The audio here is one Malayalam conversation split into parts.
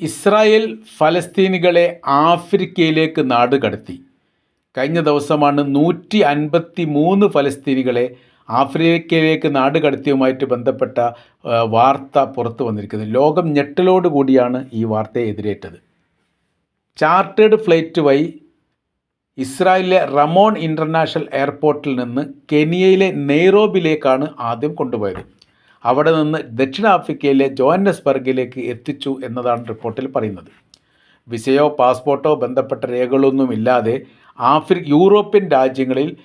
ഇസ്രായേൽ ഫലസ്തീനികളെ ആഫ്രിക്കയിലേക്ക് നാടുകടത്തി കഴിഞ്ഞ ദിവസമാണ് നൂറ്റി അൻപത്തി മൂന്ന് ഫലസ്തീനികളെ ആഫ്രിക്കയിലേക്ക് നാടുകടത്തിയുമായിട്ട് ബന്ധപ്പെട്ട വാർത്ത പുറത്തു വന്നിരിക്കുന്നത്. ലോകം ഞെട്ടലോട് കൂടിയാണ് ഈ വാർത്തയെ എതിരേറ്റത്. ചാർട്ടേഡ് ഫ്ലൈറ്റ് വഴി ഇസ്രായേലിലെ റമോൺ ഇന്റർനാഷണൽ എയർപോർട്ടിൽ നിന്ന് കെനിയയിലെ നെയ്റോബിലേക്കാണ് ആദ്യം കൊണ്ടുപോയത്. അവിടെ നിന്ന് ദക്ഷിണാഫ്രിക്കയിലെ ജോഹന്നസ്ബർഗിലേക്ക് എത്തിച്ചു എന്നതാണ് റിപ്പോർട്ടിൽ പറയുന്നത്. വിസയോ പാസ്പോർട്ടോ ബന്ധപ്പെട്ട രേഖകളൊന്നുമില്ലാതെ ആഫ്രി യൂറോപ്യൻ രാജ്യങ്ങളിൽ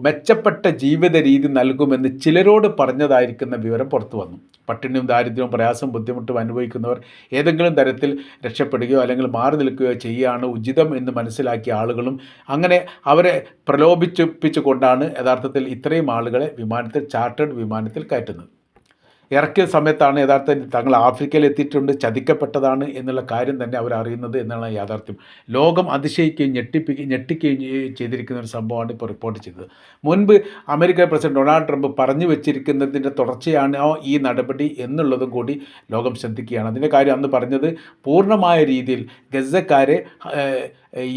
മെച്ചപ്പെട്ട ജീവിത രീതി നൽകുമെന്ന് ചിലരോട് പറഞ്ഞതായിരിക്കുന്ന വിവരം പുറത്തു വന്നു. പട്ടിണിയും ദാരിദ്ര്യവും പ്രയാസം ബുദ്ധിമുട്ടും അനുഭവിക്കുന്നവർ ഏതെങ്കിലും തരത്തിൽ രക്ഷപ്പെടുകയോ അല്ലെങ്കിൽ മാറി നിൽക്കുകയോ ചെയ്യുകയാണ് ഉചിതം എന്ന് മനസ്സിലാക്കിയ ആളുകളും അങ്ങനെ അവരെ പ്രലോഭിപ്പിച്ചുകൊണ്ടാണ് യഥാർത്ഥത്തിൽ ഇത്രയും ആളുകളെ വിമാനത്തിൽ ചാർട്ടേഡ് വിമാനത്തിൽ കയറ്റുന്നത്. ഇറക്കിയ സമയത്താണ് യഥാർത്ഥത്തിൽ തങ്ങൾ ആഫ്രിക്കയിൽ എത്തിയിട്ടുണ്ട് ചതിക്കപ്പെട്ടതാണ് എന്നുള്ള കാര്യം തന്നെ അവർ അറിയുന്നത് എന്നാണ് യാഥാർത്ഥ്യം. ലോകം അതിശയിക്കുകയും ഞെട്ടിപ്പിക്കുകയും ഞെട്ടിക്കുകയും ചെയ്തിരിക്കുന്ന ഒരു സംഭവമാണ് ഇപ്പോൾ റിപ്പോർട്ട് ചെയ്തത്. മുൻപ് അമേരിക്കൻ പ്രസിഡന്റ് ഡൊണാൾഡ് ട്രംപ് പറഞ്ഞു വെച്ചിരിക്കുന്നതിന്റെ തുടർച്ചയാണ് ഈ നടപടി എന്നുള്ളതും കൂടി ലോകം ശ്രദ്ധിക്കുകയാണ്. അതിന്റെ കാര്യം അന്ന് പറഞ്ഞത് പൂർണമായ രീതിയിൽ ഗസക്കാരെ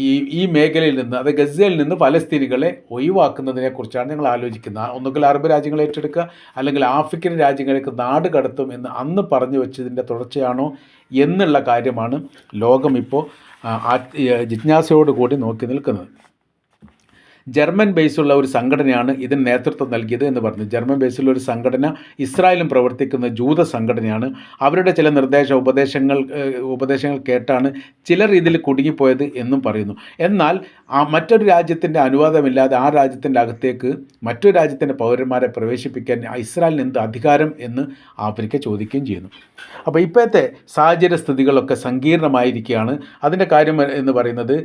ഈ ഈ മേഖലയിൽ നിന്ന് അത് ഗസയിൽ നിന്ന് പലസ്തീനികളെ ഒഴിവാക്കുന്നതിനെക്കുറിച്ചാണ് ഞങ്ങൾ ആലോചിക്കുന്നത്. ഒന്നുകിൽ അറബ് രാജ്യങ്ങൾ ഏറ്റെടുക്കുക അല്ലെങ്കിൽ ആഫ്രിക്കൻ രാജ്യങ്ങളിലേക്ക് നാട് കടത്തും എന്ന് അന്ന് പറഞ്ഞു വെച്ചതിന്റെ തുടർച്ചയാണോ എന്നുള്ള കാര്യമാണ് ലോകം ഇപ്പോൾ ജിജ്ഞാസയോടുകൂടി നോക്കി നിൽക്കുന്നത്. ജർമ്മൻ ബേസുള്ള ഒരു സംഘടനയാണ് ഇതിന് നേതൃത്വം നൽകിയത് എന്ന് പറഞ്ഞു. ജർമ്മൻ ബേസിലുള്ള ഒരു സംഘടന ഇസ്രായേലും പ്രവർത്തിക്കുന്ന ജൂത സംഘടനയാണ്. അവരുടെ ചില നിർദ്ദേശ ഉപദേശങ്ങൾ ഉപദേശങ്ങൾ കേട്ടാണ് ചിലർ ഇതിൽ കുടുങ്ങിപ്പോയത് എന്നും പറയുന്നു. എന്നാൽ ആ മറ്റൊരു രാജ്യത്തിന്റെ അനുവാദമില്ലാതെ ആ രാജ്യത്തിന്റെ അകത്തേക്ക് മറ്റൊരു രാജ്യത്തിന്റെ പൗരന്മാരെ പ്രവേശിപ്പിക്കാൻ ഇസ്രായേലിന് എന്ത് അധികാരം എന്ന് ആഫ്രിക്ക ചോദിക്കുകയും ചെയ്യുന്നു. അപ്പോൾ ഇപ്പോഴത്തെ സാഹചര്യ സ്ഥിതികളൊക്കെ സങ്കീർണമായിരിക്കുകയാണ്. അതിന്റെ കാര്യം എന്ന് പറയുന്നത്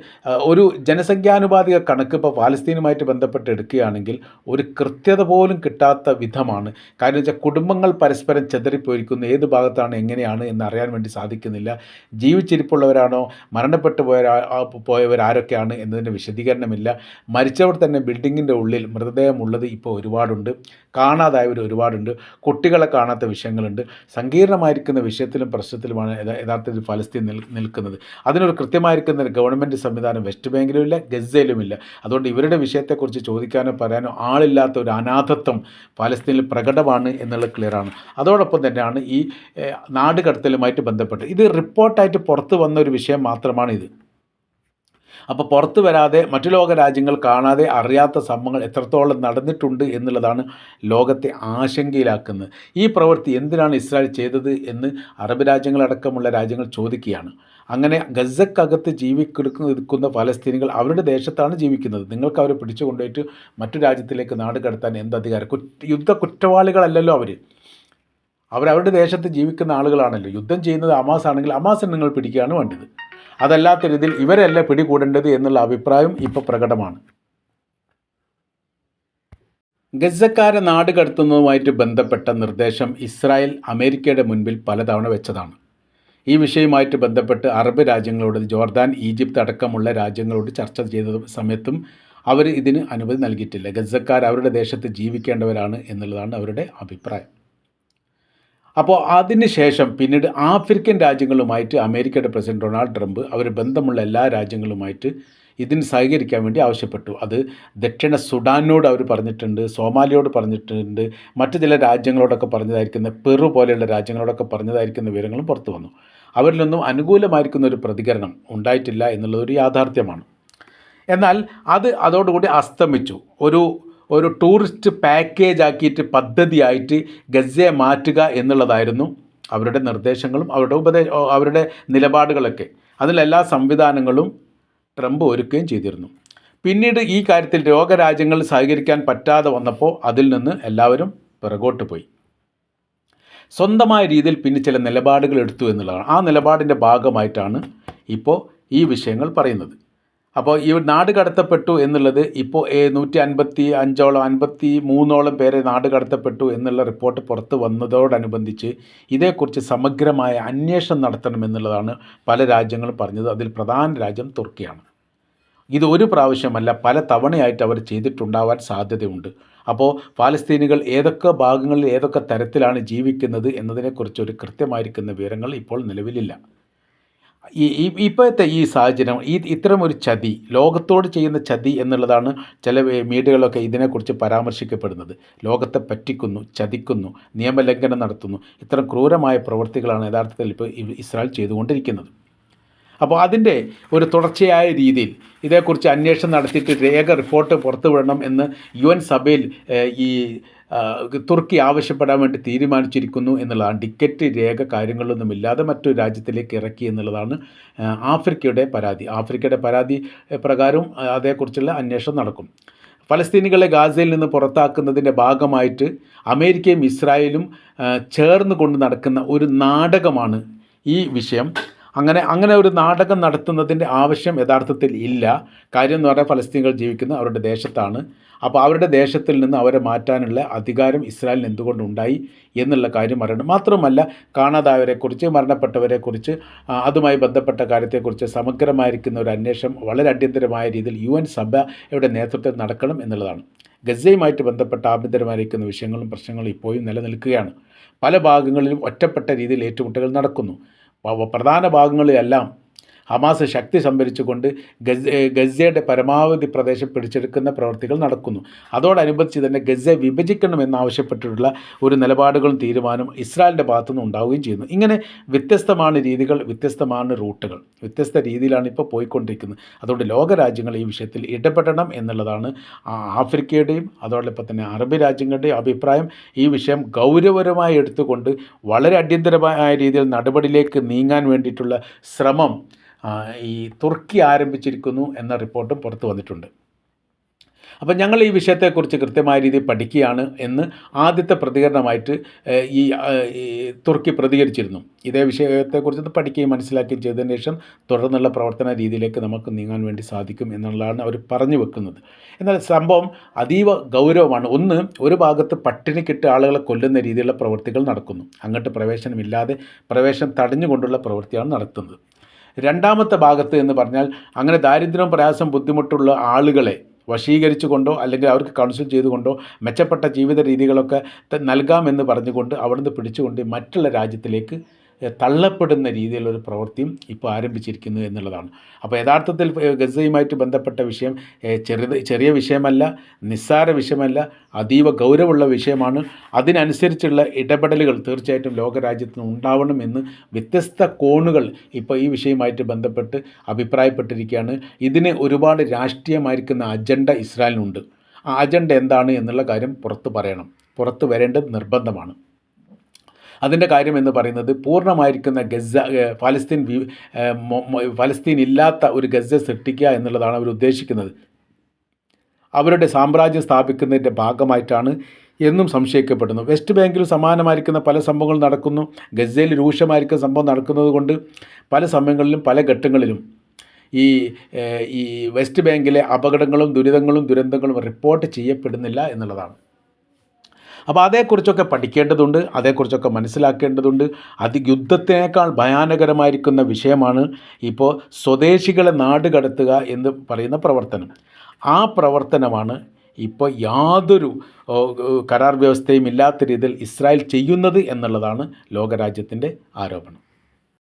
ഒരു ജനസംഖ്യാനുപാതിക കണക്ക് ഇപ്പോൾ ഫലസ്തീനുമായിട്ട് ബന്ധപ്പെട്ട് എടുക്കുകയാണെങ്കിൽ ഒരു കൃത്യത പോലും കിട്ടാത്ത വിധമാണ്. കാരണം വെച്ചാൽ കുടുംബങ്ങൾ പരസ്പരം ചെതറിപ്പോയിരിക്കുന്നു. ഏത് ഭാഗത്താണ് എങ്ങനെയാണ് എന്ന് അറിയാൻ വേണ്ടി സാധിക്കുന്നില്ല. ജീവിച്ചിരിപ്പുള്ളവരാണോ മരണപ്പെട്ടു പോയവരാ പോയവരാരൊക്കെയാണ് എന്നതിന്റെ വിശദീകരണമില്ല. മരിച്ചവർ തന്നെ ബിൽഡിങ്ങിന്റെ ഉള്ളിൽ മൃതദേഹമുള്ളത് ഇപ്പോൾ ഒരുപാടുണ്ട്. കാണാതായവർ ഒരുപാടുണ്ട്. കുട്ടികളെ കാണാത്ത വിഷയങ്ങളുണ്ട്. സങ്കീർണമായിരിക്കുന്ന വിഷയത്തിലും പ്രശ്നത്തിലുമാണ് യഥാർത്ഥത്തിൽ ഫലസ്തീൻ നിൽ നിൽക്കുന്നത്. അതിനൊരു കൃത്യമായിരിക്കുന്ന ഗവൺമെന്റ് സംവിധാനം വെസ്റ്റ് ബാങ്കിലും ഇല്ല ഗസയിലുമില്ല അതുകൊണ്ട് ഇവരുടെ വിഷയത്തെക്കുറിച്ച് ചോദിക്കാനോ പറയാനോ ആളില്ലാത്ത ഒരു അനാഥത്വം പാലസ്തീനിൽ പ്രകടമാണ് എന്നുള്ളത് ക്ലിയറാണ് അതോടൊപ്പം തന്നെയാണ് ഈ നാട് നാടുകടത്തലുമായിട്ട് ബന്ധപ്പെട്ട് ഇത് റിപ്പോർട്ടായിട്ട് പുറത്ത് വന്ന ഒരു വിഷയം മാത്രമാണ് ഇത്. അപ്പോൾ പുറത്ത് വരാതെ മറ്റു ലോക രാജ്യങ്ങൾ കാണാതെ അറിയാത്ത സംഭവങ്ങൾ എത്രത്തോളം നടന്നിട്ടുണ്ട് എന്നുള്ളതാണ് ലോകത്തെ ആശങ്കയിലാക്കുന്നത്. ഈ പ്രവൃത്തി എന്തിനാണ് ഇസ്രായേൽ ചെയ്തത് എന്ന് അറബ് രാജ്യങ്ങളടക്കമുള്ള രാജ്യങ്ങൾ ചോദിക്കുകയാണ്. അങ്ങനെ ഗസക്കകത്ത് ജീവിക്കുന്ന ഫലസ്തീനികൾ അവരുടെ ദേശത്താണ് ജീവിക്കുന്നത്. നിങ്ങൾക്ക് അവരെ പിടിച്ചു കൊണ്ടുപോയിട്ട് മറ്റു രാജ്യത്തിലേക്ക് നാട് കടത്താൻ എന്ത് അധികാരം? യുദ്ധ കുറ്റവാളികളല്ലല്ലോ അവർ അവരവരുടെ ദേശത്ത് ജീവിക്കുന്ന ആളുകളാണല്ലോ. യുദ്ധം ചെയ്യുന്നത് അമാസ് ആണെങ്കിൽ അമാസ് നിങ്ങൾ പിടിക്കുകയാണ് വേണ്ടത്. അതല്ലാത്ത രീതിയിൽ ഇവരല്ല പിടികൂടേണ്ടത് എന്നുള്ള അഭിപ്രായം ഇപ്പോൾ പ്രകടമാണ്. ഗസക്കാരെ നാട് കടത്തുന്നതുമായിട്ട് ബന്ധപ്പെട്ട നിർദ്ദേശം ഇസ്രായേൽ അമേരിക്കയുടെ മുൻപിൽ പലതവണ വെച്ചതാണ്. ഈ വിഷയവുമായിട്ട് ബന്ധപ്പെട്ട് അറബ് രാജ്യങ്ങളോട് ജോർദാൻ ഈജിപ്ത് അടക്കമുള്ള രാജ്യങ്ങളോട് ചർച്ച ചെയ്ത സമയത്തും അവർ ഇതിന് അനുമതി നൽകിയിട്ടില്ല. ഗസക്കാർ അവരുടെ ദേശത്ത് ജീവിക്കേണ്ടവരാണ് എന്നുള്ളതാണ് അവരുടെ അഭിപ്രായം. അപ്പോൾ അതിന് ശേഷം പിന്നീട് ആഫ്രിക്കൻ രാജ്യങ്ങളുമായിട്ട് അമേരിക്കയുടെ പ്രസിഡന്റ് ഡൊണാൾഡ് ട്രംപ് അവർ ബന്ധമുള്ള എല്ലാ രാജ്യങ്ങളുമായിട്ട് ഇതിന് സഹകരിക്കാൻ വേണ്ടി ആവശ്യപ്പെട്ടു. അത് ദക്ഷിണ സുഡാനോട് അവർ പറഞ്ഞിട്ടുണ്ട് സോമാലിയോട് പറഞ്ഞിട്ടുണ്ട് മറ്റു ചില രാജ്യങ്ങളോടൊക്കെ പറഞ്ഞതായിരിക്കുന്ന പെറു പോലെയുള്ള രാജ്യങ്ങളോടൊക്കെ പറഞ്ഞതായിരിക്കുന്ന വിവരങ്ങളും പുറത്തു വന്നു. അവരിലൊന്നും അനുകൂലമായിരിക്കുന്ന ഒരു പ്രതികരണം ഉണ്ടായിട്ടില്ല എന്നുള്ളതൊരു യാഥാർത്ഥ്യമാണ്. എന്നാൽ അത് അതോടുകൂടി അസ്തമിച്ചു. ഒരു ഒരു ടൂറിസ്റ്റ് പാക്കേജ് ആക്കിയിട്ട് പദ്ധതിയായിട്ട് ഗസയെ മാറ്റുക എന്നുള്ളതായിരുന്നു അവരുടെ നിർദ്ദേശങ്ങളും അവരുടെ ഉപദേ അവരുടെ നിലപാടുകളൊക്കെ. അതിലെല്ലാ സംവിധാനങ്ങളും ട്രംപ് ഒരുക്കുകയും ചെയ്തിരുന്നു. പിന്നീട് ഈ കാര്യത്തിൽ രോഗരാജ്യങ്ങൾ സഹകരിക്കാൻ പറ്റാതെ വന്നപ്പോൾ അതിൽ നിന്ന് എല്ലാവരും പിറകോട്ട് പോയി. സ്വന്തമായ രീതിയിൽ പിന്നെ ചില നിലപാടുകൾ എടുത്തു എന്നുള്ളതാണ്. ആ നിലപാടിന്റെ ഭാഗമായിട്ടാണ് ഇപ്പോൾ ഈ വിഷയങ്ങൾ പറയുന്നത്. അപ്പോൾ ഈ നാട് കടത്തപ്പെട്ടു എന്നുള്ളത് ഇപ്പോൾ നൂറ്റി അൻപത്തി അഞ്ചോളം അൻപത്തി മൂന്നോളം പേരെ നാട് കടത്തപ്പെട്ടു എന്നുള്ള റിപ്പോർട്ട് പുറത്ത് വന്നതോടനുബന്ധിച്ച് ഇതേക്കുറിച്ച് സമഗ്രമായ അന്വേഷണം നടത്തണമെന്നുള്ളതാണ് പല രാജ്യങ്ങളും പറഞ്ഞത്. അതിൽ പ്രധാന രാജ്യം തുർക്കിയാണ്. ഇത് ഒരു പ്രാവശ്യമല്ല പല തവണയായിട്ട് അവർ ചെയ്തിട്ടുണ്ടാവാൻ സാധ്യതയുണ്ട്. അപ്പോൾ പാലസ്തീനുകൾ ഏതൊക്കെ ഭാഗങ്ങളിൽ ഏതൊക്കെ തരത്തിലാണ് ജീവിക്കുന്നത് എന്നതിനെക്കുറിച്ച് ഒരു കൃത്യമായിരിക്കുന്ന വിവരങ്ങൾ ഇപ്പോൾ നിലവിലില്ല. ഈ ഇപ്പോഴത്തെ ഈ സാഹചര്യം ഈ ഇത്തരം ഒരു ചതി ലോകത്തോട് ചെയ്യുന്ന ചതി എന്നുള്ളതാണ് ചില മീഡിയകളൊക്കെ ഇതിനെക്കുറിച്ച് പരാമർശിക്കപ്പെടുന്നത്. ലോകത്തെ പറ്റിക്കുന്നു ചതിക്കുന്നു നിയമലംഘനം നടത്തുന്നു. ഇത്തരം ക്രൂരമായ പ്രവൃത്തികളാണ് യഥാർത്ഥത്തിൽ ഇപ്പോൾ ഇസ്രായേൽ ചെയ്തുകൊണ്ടിരിക്കുന്നത്. അപ്പോൾ അതിന്റെ ഒരു തുടർച്ചയായ രീതിയിൽ ഇതേക്കുറിച്ച് അന്വേഷണം നടത്തിയിട്ട് രേഖ റിപ്പോർട്ട് പുറത്തുവിടണം എന്ന് യു എൻ സഭയിൽ ഈ തുർക്കി ആവശ്യപ്പെടാൻ വേണ്ടി തീരുമാനിച്ചിരിക്കുന്നു എന്നുള്ളതാണ് ടിക്കറ്റ് രേഖ കാര്യങ്ങളൊന്നുമില്ലാതെ മറ്റൊരു രാജ്യത്തിലേക്ക് ഇറക്കി എന്നുള്ളതാണ് ആഫ്രിക്കയുടെ പരാതി. ആഫ്രിക്കയുടെ പരാതി പ്രകാരം അതേക്കുറിച്ചുള്ള അന്വേഷണം നടക്കും. ഫലസ്തീനികളെ ഗാസയിൽ നിന്ന് പുറത്താക്കുന്നതിന്റെ ഭാഗമായിട്ട് അമേരിക്കയും ഇസ്രായേലും ചേർന്ന് കൊണ്ട് നടക്കുന്ന ഒരു നാടകമാണ് ഈ വിഷയം. അങ്ങനെ അങ്ങനെ ഒരു നാടകം നടത്തുന്നതിന്റെ ആവശ്യം യഥാർത്ഥത്തിൽ ഇല്ല. കാര്യം എന്ന് പറഞ്ഞാൽ ഫലസ്തീനികൾ ജീവിക്കുന്ന അവരുടെ ദേശത്താണ്. അപ്പോൾ അവരുടെ ദേശത്തിൽ നിന്ന് അവരെ മാറ്റാനുള്ള അധികാരം ഇസ്രായേലിന് എന്തുകൊണ്ടുണ്ടായി എന്നുള്ള കാര്യം അറിയണം. മാത്രമല്ല കാണാതായവരെക്കുറിച്ച് മരണപ്പെട്ടവരെക്കുറിച്ച് അതുമായി ബന്ധപ്പെട്ട കാര്യത്തെക്കുറിച്ച് സമഗ്രമായിരിക്കുന്ന ഒരു അന്വേഷണം വളരെ അടിയന്തരമായ രീതിയിൽ യു എൻ സഭയുടെ നേതൃത്വത്തിൽ നടക്കണം എന്നുള്ളതാണ്. ഗസയുമായിട്ട് ബന്ധപ്പെട്ട ആഭ്യന്തരമായിരിക്കുന്ന വിഷയങ്ങളും പ്രശ്നങ്ങളും ഇപ്പോഴും നിലനിൽക്കുകയാണ്. പല ഭാഗങ്ങളിലും ഒറ്റപ്പെട്ട രീതിയിൽ ഏറ്റുമുട്ടലുകൾ നടക്കുന്നു. പ്രധാന ഭാഗങ്ങളിലെല്ലാം ഹമാസ് ശക്തി സംഭരിച്ചുകൊണ്ട് ഗസ് ഗസയുടെ പരമാവധി പ്രദേശം പിടിച്ചെടുക്കുന്ന പ്രവൃത്തികൾ നടക്കുന്നു. അതോടനുബന്ധിച്ച് തന്നെ ഗസ വിഭജിക്കണമെന്നാവശ്യപ്പെട്ടിട്ടുള്ള ഒരു നിലപാടുകളും തീരുമാനം ഇസ്രായേലിന്റെ ഭാഗത്തുനിന്ന് ഉണ്ടാവുകയും ചെയ്യുന്നു. ഇങ്ങനെ വ്യത്യസ്തമാണ് രീതികൾ വ്യത്യസ്തമാണ് റൂട്ടുകൾ. വ്യത്യസ്ത രീതിയിലാണ് ഇപ്പോൾ പോയിക്കൊണ്ടിരിക്കുന്നത്. അതുകൊണ്ട് ലോകരാജ്യങ്ങൾ ഈ വിഷയത്തിൽ ഇടപെടണം എന്നുള്ളതാണ് ആഫ്രിക്കയുടെയും അതോടൊപ്പം തന്നെ അറബ് രാജ്യങ്ങളുടെയും അഭിപ്രായം. ഈ വിഷയം ഗൗരവപരമായി എടുത്തുകൊണ്ട് വളരെ അടിയന്തരമായ രീതിയിൽ നടപടിയിലേക്ക് നീങ്ങാൻ വേണ്ടിയിട്ടുള്ള ശ്രമം ഈ തുർക്കി ആരംഭിച്ചിരിക്കുന്നു എന്ന റിപ്പോർട്ടും പുറത്തു വന്നിട്ടുണ്ട്. അപ്പം ഞങ്ങൾ ഈ വിഷയത്തെക്കുറിച്ച് കൃത്യമായ രീതിയിൽ പഠിക്കുകയാണ് എന്ന് ആദ്യത്തെ പ്രതികരണമായിട്ട് ഈ തുർക്കി പ്രതികരിച്ചിരുന്നു. ഇതേ വിഷയത്തെക്കുറിച്ച് പഠിക്കുകയും മനസ്സിലാക്കുകയും ചെയ്തതിന് ശേഷം തുടർന്നുള്ള പ്രവർത്തന രീതിയിലേക്ക് നമുക്ക് നീങ്ങാൻ വേണ്ടി സാധിക്കും എന്നുള്ളതാണ് അവർ പറഞ്ഞു വെക്കുന്നത്. എന്നാൽ സംഭവം അതീവ ഗൗരവമാണ്. ഒന്ന് ഒരു ഭാഗത്ത് പട്ടിണിക്കിട്ട് ആളുകളെ കൊല്ലുന്ന രീതിയിലുള്ള പ്രവൃത്തികൾ നടക്കുന്നു. അങ്ങോട്ട് പ്രവേശനമില്ലാതെ പ്രവേശനം തടഞ്ഞുകൊണ്ടുള്ള പ്രവൃത്തിയാണ് നടത്തുന്നത്. രണ്ടാമത്തെ ഭാഗത്ത് എന്ന് പറഞ്ഞാൽ അങ്ങനെ ദാരിദ്ര്യം പ്രയാസം ബുദ്ധിമുട്ടുള്ള ആളുകളെ വശീകരിച്ചു കൊണ്ടോ അല്ലെങ്കിൽ അവർക്ക് കൗൺസിൽ ചെയ്തുകൊണ്ടോ മെച്ചപ്പെട്ട ജീവിത രീതികളൊക്കെ നൽകാമെന്ന് പറഞ്ഞുകൊണ്ട് അവിടുന്ന് പിടിച്ചുകൊണ്ട് മറ്റുള്ള രാജ്യത്തിലേക്ക് തള്ളപ്പെടുന്ന രീതിയിലൊരു പ്രവൃത്തിയും ഇപ്പോൾ ആരംഭിച്ചിരിക്കുന്നു എന്നുള്ളതാണ്. അപ്പോൾ യഥാർത്ഥത്തിൽ ഗസയുമായിട്ട് ബന്ധപ്പെട്ട വിഷയം ചെറുത് ചെറിയ വിഷയമല്ല നിസ്സാര വിഷയമല്ല അതീവ ഗൗരവമുള്ള വിഷയമാണ്. അതിനനുസരിച്ചുള്ള ഇടപെടലുകൾ തീർച്ചയായിട്ടും ലോകരാജ്യത്തിന് ഉണ്ടാവണമെന്ന് വ്യത്യസ്ത കോണുകൾ ഇപ്പോൾ ഈ വിഷയവുമായിട്ട് ബന്ധപ്പെട്ട് അഭിപ്രായപ്പെട്ടിരിക്കുകയാണ്. ഇതിന് ഒരുപാട് രാഷ്ട്രീയമായിരിക്കുന്ന അജണ്ട ഇസ്രായേലിനുണ്ട്. ആ അജണ്ട എന്താണ് എന്നുള്ള കാര്യം പുറത്ത് പറയണം. പുറത്ത് വരേണ്ടത് നിർബന്ധമാണ്. അതിന്റെ കാര്യം എന്ന് പറയുന്നത് പൂർണമായിരിക്കുന്ന ഗസ ഫലസ്തീൻ ഫലസ്തീൻ ഇല്ലാത്ത ഒരു ഗസ സൃഷ്ടിക്കുക എന്നുള്ളതാണ് അവർ ഉദ്ദേശിക്കുന്നത്. അവരുടെ സാമ്രാജ്യം സ്ഥാപിക്കുന്നതിന്റെ ഭാഗമായിട്ടാണ് എന്നും സംശയിക്കപ്പെടുന്നു. വെസ്റ്റ് ബാങ്കിൽ സമാനമായിരിക്കുന്ന പല സംഭവങ്ങളും നടക്കുന്നു. ഗസയിൽ രൂക്ഷമായിരിക്കുന്ന സംഭവം നടക്കുന്നത് കൊണ്ട് പല സമയങ്ങളിലും പല ഘട്ടങ്ങളിലും ഈ ഈ വെസ്റ്റ് ബാങ്കിലെ അപകടങ്ങളും ദുരിതങ്ങളും ദുരന്തങ്ങളും റിപ്പോർട്ട് ചെയ്യപ്പെടുന്നില്ല എന്നുള്ളതാണ്. അപ്പോൾ അതേക്കുറിച്ചൊക്കെ പഠിക്കേണ്ടതുണ്ട് അതേക്കുറിച്ചൊക്കെ മനസ്സിലാക്കേണ്ടതുണ്ട്. അത് യുദ്ധത്തിനേക്കാൾ ഭയാനകരമായിരിക്കുന്ന വിഷയമാണ് ഇപ്പോൾ സ്വദേശികളെ നാട് കടത്തുക എന്ന് പറയുന്ന പ്രവർത്തനം. ആ പ്രവർത്തനമാണ് ഇപ്പോൾ യാതൊരു കരാർ വ്യവസ്ഥയും ഇല്ലാത്ത രീതിയിൽ ഇസ്രായേൽ ചെയ്യുന്നത് എന്നുള്ളതാണ് ലോകരാജ്യത്തിന്റെ ആരോപണം.